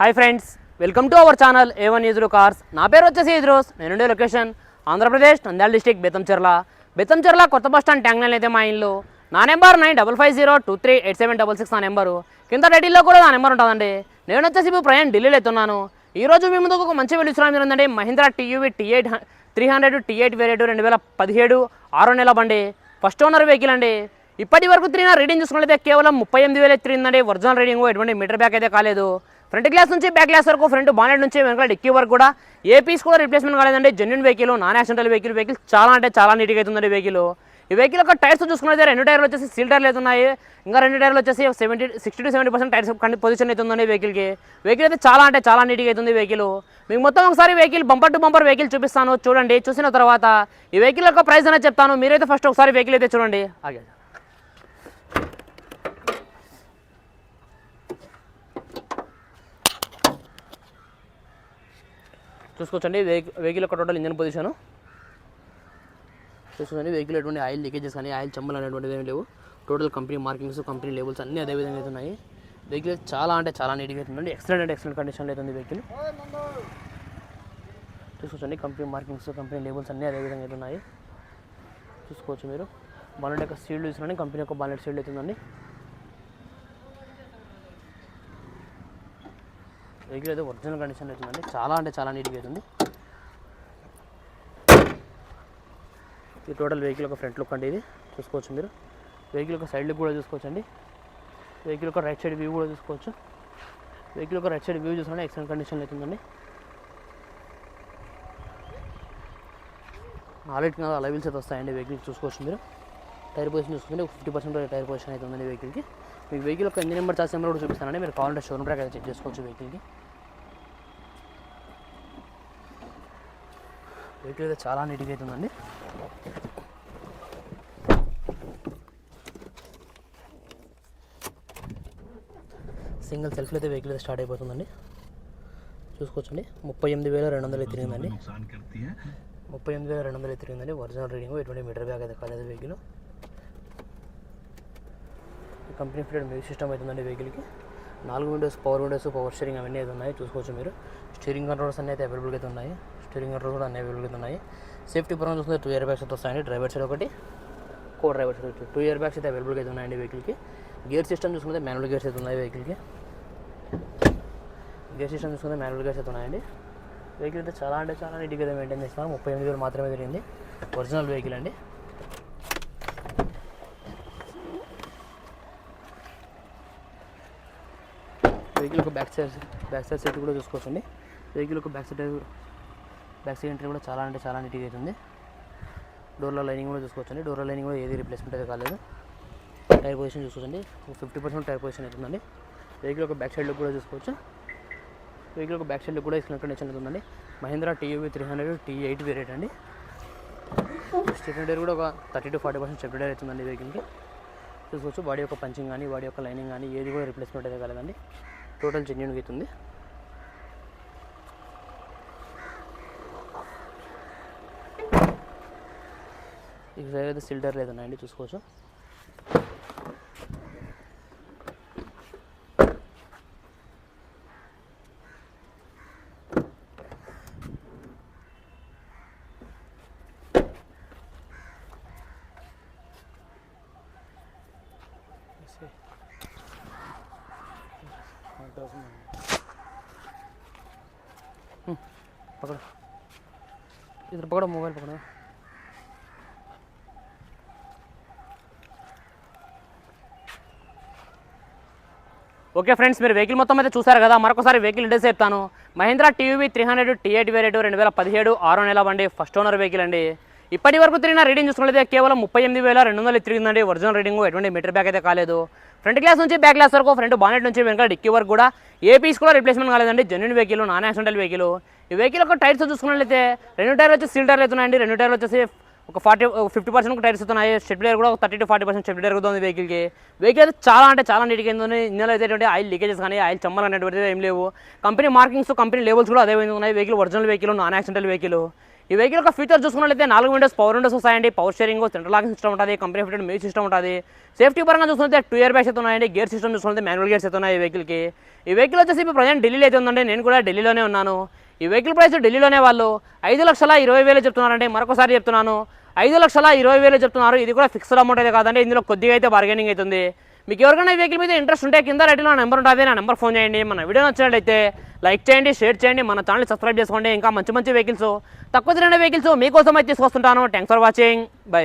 Hi friends welcome to our channel A one ఈజ్రో cars నా పేరు వచ్చేసి ఈజ్రోస్ నేనుండే లొకేషన్ ఆంధ్రప్రదేశ్ నంద్యాల డిస్టిక్ బెతంచెర్ల బెతంచెర్ల కొత్త బస్ స్టాండ్ ట్యాంక్ అయితే మా ఇల్లు. నా number nine double five zero two three eight seven double six నా నెంబరు కింద టైటిల్లో కూడా నా నెంబర్ ఉంటుందండి. నేను వచ్చేసి ఇప్పుడు ప్రయాణం ఢిల్లీలో అవుతున్నాను ఈ రోజు మీ ముందుకు ఒక మంచి వెళ్ళిస్తున్నాం ఇస్తున్నాను. Mahindra TUV T eight three hundred T eight variant రెండు వేల పదిహేడు ఆరో నెల బండి. ఫస్ట్ ఓనర్ వెహికల్ అండి. ఇప్పటి వరకు తిరిగిన రీడింగ్ చూసుకున్నట్లయితే కేవలం ముప్పై ఎనిమిది వేలు తిరిగిందండి ఒరిజినల్ రీడింగ్ ఎటువంటి మీటర్ బ్యాక్ అయితే కాలేదు. ఫ్రంట్ గ్లాస్ నుంచి బ్యాక్ గ్లాస్ వరకు ఫ్రంట్ బానెట్ నుంచి వెనకాల డిక్కీ వరకు కూడా ఏ పీస్ కూడా రిప్లేస్మెంట్ కాలేదండి. Genuine vehicle non accidental vehicle vehicle చాలా అంటే చాలా నీట్గా అవుతుందండి వెహికల్ ఈ వెహికల్ యొక్క టైర్స్ చూసుకున్నట్లయితే రెండు టైర్లు వచ్చేసి సీల్ టైర్లు అవుతున్నాయి ఇంకా రెండు టైర్లు వచ్చేసి seventy sixty to seventy percent tyres position అవుతుందండి వెహికల్కి వెహికల్ అయితే చాలా అంటే చాలా నీట్గా అవుతుంది వెహికల్ మీకు మొత్తం ఒకసారి vehicle bumper to bumper vehicle చూపిస్తాను. చూడండి చూసిన తర్వాత ఈ వెహికల్ యొక్క ప్రైస్ అనేది చెప్తాను. మీరైతే ఫస్ట్ ఒకసారి వెహికల్ అయితే చూడండి. ఆగే. చూసుకోవచ్చండి. వెహికల్ వెహికల్ యొక్క టోటల్ ఇంజన్ పొజిషను చూసుకోండి వెహికల్ ఎటువంటి ఆయిల్ లీకేజెస్ కానీ ఆయిల్ చెమ్మలు అనేటువంటివి ఏమి లేవు. Total company markings company labels అన్నీ అదే విధంగా అయితే ఉన్నాయి. వెహికల్ చాలా అంటే చాలా నీట్గా అవుతుందండి ఎక్సలెంట్ అంటే ఎక్సలెంట్ కండిషన్లో అవుతుంది వెహికల్ చూసుకోవచ్చండి కంపెనీ మార్కింగ్స్ కంపెనీ లేబుల్స్ అన్నీ అదే విధంగా అయితే ఉన్నాయి. చూసుకోవచ్చు మీరు. బాలెట్ యొక్క సీల్డ్ చూసినండి కంపెనీ యొక్క బాలెట్ సీల్డ్ అవుతుందండి వెహికల్ అయితే ఒరిజినల్ కండిషన్ అవుతుందండి చాలా అంటే చాలా నీట్గా అవుతుంది ఇది టోటల్ వెహికల్ ఒక ఫ్రంట్ లుక్ అండి ఇది. చూసుకోవచ్చు మీరు. వెహికల్ ఒక సైడ్ లుక్ కూడా చూసుకోవచ్చు అండి వెహికల్ ఒక రైట్ సైడ్ వ్యూ కూడా చూసుకోవచ్చు. వెహికల్ ఒక రైట్ సైడ్ వ్యూ చూసుకుంటే ఎక్సలెంట్ కండిషన్ అవుతుందండి ఆల్రెడీ కదా అయితే వస్తాయండి. వెహికల్ చూసుకోవచ్చు మీరు. టైర్ పొజిషన్ చూసుకుంటే ఫిఫ్టీ పర్సెంట్ టైర్ పొజిషన్ అయితే ఉందండి వెహికల్కి. మీకు వెహికల్ యొక్క ఎన్ని నెంబర్ చార్జ్ నెంబర్ కూడా చూపిస్తానండి. మీరు కావాలంటే షోరూమ్ ట్రాక్ అయితే చెక్ చేసుకోవచ్చు వెహికల్కి. వెహికల్ అయితే చాలా నీట్గా అయితే ఉందండి. సింగిల్ సెల్ఫ్ అయితే వెహికల్ అయితే స్టార్ట్ అయిపోతుందండి. చూసుకోవచ్చండి. ముప్పై ఎనిమిది వేల రెండు వందలు తిరిగిందండి. ముప్పై ఎనిమిది వేల రెండు వందలు తిరిగిందండి. ఒరిజినల్ రీడింగ్ ఎటువంటి మీటర్ బ్యాగ్ అయితే కాలేదు vehicle company fitted music system అవుతుందండి వెహికల్కి. నాలుగు windows power windows power steering అవన్నీ అయితే ఉన్నాయి చూసుకోవచ్చు మీరు. స్టీరింగ్ కంట్రోల్స్ అన్నీ అయితే అవైలబుల్గా అయితే ఉన్నాయి. స్టీరింగ్ కంట్రోల్స్ కూడా అన్ని అవైలబుల్గా అయితే ఉన్నాయి. సేఫ్టీ పరంగా చూసుకుంటే టూ ఇయర్ బ్యాగ్స్ అయితే వస్తాయండి. డ్రైవర్ సైడ్ ఒకటి co driver side two air bags అయితే అవైలబుల్గా అయితే ఉన్నాయండి వెహికల్కి. గేర్ సిస్టమ్ చూసుకుంటే మాన్యువల్ గేర్స్ అయితే ఉన్నాయి వెహికల్కి. గేర్ సిస్టమ్ చూసుకుంటే మాన్యువల్ గేర్స్ అయితే ఉన్నాయండి. వెహికల్ అయితే చాలా అంటే చాలా నీట్గా మెయింటైన్ చేస్తున్నారు ముప్పై ఎనిమిది వేలు మాత్రమే తిరిగింది. ఒరిజినల్ వెహికల్ అండి. వెహికల్ ఒక back side back side seat కూడా చూసుకోవచ్చండి వెహికల్ ఒక back side back side entry కూడా చాలా అంటే చాలా నీట్గా అవుతుంది డోర్ల లైనింగ్ కూడా చూసుకోవచ్చండి. డోర్ల లైనింగ్ కూడా ఏది రిప్లేస్మెంట్ అయితే కాలేదు. టైర్ పొజిషన్ చూసుకోవచ్చండి ఫిఫ్టీ పర్సెంట్ టైర్ పొజిషన్ అవుతుందండి వెహికల్ ఒక బ్యాక్ సైడ్ లుక్ కూడా చూసుకోవచ్చు. వెహికల్ ఒక బ్యాక్ సైడ్ లుక్ కూడా ఇచ్చిన కండిషన్ అవుతుందండి Mahindra TUV three hundred T eight variant అండి. స్టెఫిన్ డైర్ కూడా ఒక thirty to forty percent stepney tyre అవుతుందండి వెహికల్కి చూసుకోవచ్చు. బాడీ యొక్క పంచింగ్ కానీ బాడీ యొక్క లైనింగ్ కానీ ఏది కూడా రిప్లేస్మెంట్ అయితే కలదండి. టోటల్ జెన్యున్గా అవుతుంది ఇక సైడ్ అయితే లేదన్నా లేదన్నాయండి చూసుకోవచ్చు. पकड़ो इधर पकड़ो मोबाइल पकड़ो ఓకే ఫ్రెండ్స్ మీరు వెహికల్ మొత్తం అయితే చూసారు కదా మరొకసారి వెహికల్ డీటెయిల్స్ చెప్తాను Mahindra TV three hundred T eight variant రెండు వేల పదిహేడు ఆరో నెల బండి ఫస్ట్ ఓనర్ వెహికల్ అండి ఇప్పటి వరకు తిరిగిన రీడింగ్ చూసుకున్నట్లయితే కేవలం ముప్పై ఎనిమిది వేల రెండు వందలు తిరిగిందండి. ఒరిజినల్ రీడింగ్ ఎటువంటి మీటర్ బ్యాక్ అయితే కాలేదు. ఫ్రంట్ గ్లాస్ నుంచి బ్యాక్ గ్లాస్ వరకు ఫ్రంట్ బానెట్ నుంచి వెనక డిక్కీ వరకు కూడా ఏ పీస్ కూడా రిప్లేస్మెంట్ కాలేదండి. Genuine vehicle non accidental vehicle ఈ వెహికల్ యొక్క టైర్స్ చూసుకున్నట్లయితే రెండు టైర్లు వచ్చి సీల్ టైర్లు అవుతున్నాయండి. రెండు టైర్లు వచ్చేసి ఒక ఫార్టీ ఫిఫ్టీ పర్సెంట్ టైర్స్ అవుతున్నాయి స్టెప్ కూడా ఒక థర్టీ టు ఫార్టీ పర్సెంట్ షెడ్ డైర్ ఉంది వెహికల్కి వెహికల్ అయితే చాలా అంటే చాలా నీట్గా ఉంది. ఇందులో అయితే ఆయిల్ లీకేజెస్ కానీ ఆయిల్ చెమ్మలు అనేటువంటిది ఏం లేవు. కంపెనీ మార్కింగ్స్ కంపెనీ లేబుల్స్ కూడా అదే ఉన్నాయి. Vehicle original vehicle non accidental vehicle ఈ వెహికల్ యొక్క ఫీచర్ చూసుకున్నట్లయితే నాలుగు విండోస్ పవర్ విండోస్ వస్తాయండి. Power steering central locking system ఉంటుంది. కంపెనీ ఫిటెడ్ మ్యూజిక్ సిస్టమ్ ఉంటుంది. సేఫ్టీ పరంగా చూసుకుంటే టూ ఇయర్ బ్యాగ్స్ అయితే ఉన్నాయండి. గేర్ సిస్టమ్ చూసుకుంటే మాన్యువల్ గేర్స్ అయితే ఉన్నాయి ఈ వెహికల్కి ఈ వెహికల్ వచ్చేసి ఇప్పుడు ప్రజెంట్ ఢిల్లీలో అయితే ఉందండి. నేను కూడా ఢిల్లీలోనే ఉన్నాను. ఈ వెహికల్ ప్రైస్ ఢిల్లీలోనే వాళ్ళు ఐదు లక్షల ఇరవై వేలు చెప్తున్నారండి. మరొకసారి చెప్తున్నాను. ఐదు లక్షల ఇరవై వేలు చెప్తున్నారు. ఇది కూడా ఫిక్స్డ్ అమౌంట్ అయితే కాదండి. ఇందులో కొద్దిగా అయితే బార్గెనింగ్ అవుతుంది. మీకు ఎవరికైనా ఈ వెహికల్ మీద ఇంట్రెస్ట్ ఉంటే కింద రైట్లో నా నెంబర్ ఉంటుంది నా నెంబర్ ఫోన్ చేయండి. మన వీడియో నచ్చినట్లయితే లైక్ చేయండి షేర్ చేయండి. మన ఛానల్ సబ్స్క్రైబ్ చేసుకోండి. ఇంకా మంచి మంచి వెహికల్స్ తక్కువ తిరిగిన వెహికల్స్ మీకోసం అయితే తీసుకొస్తుంటాను. Thanks for watching bye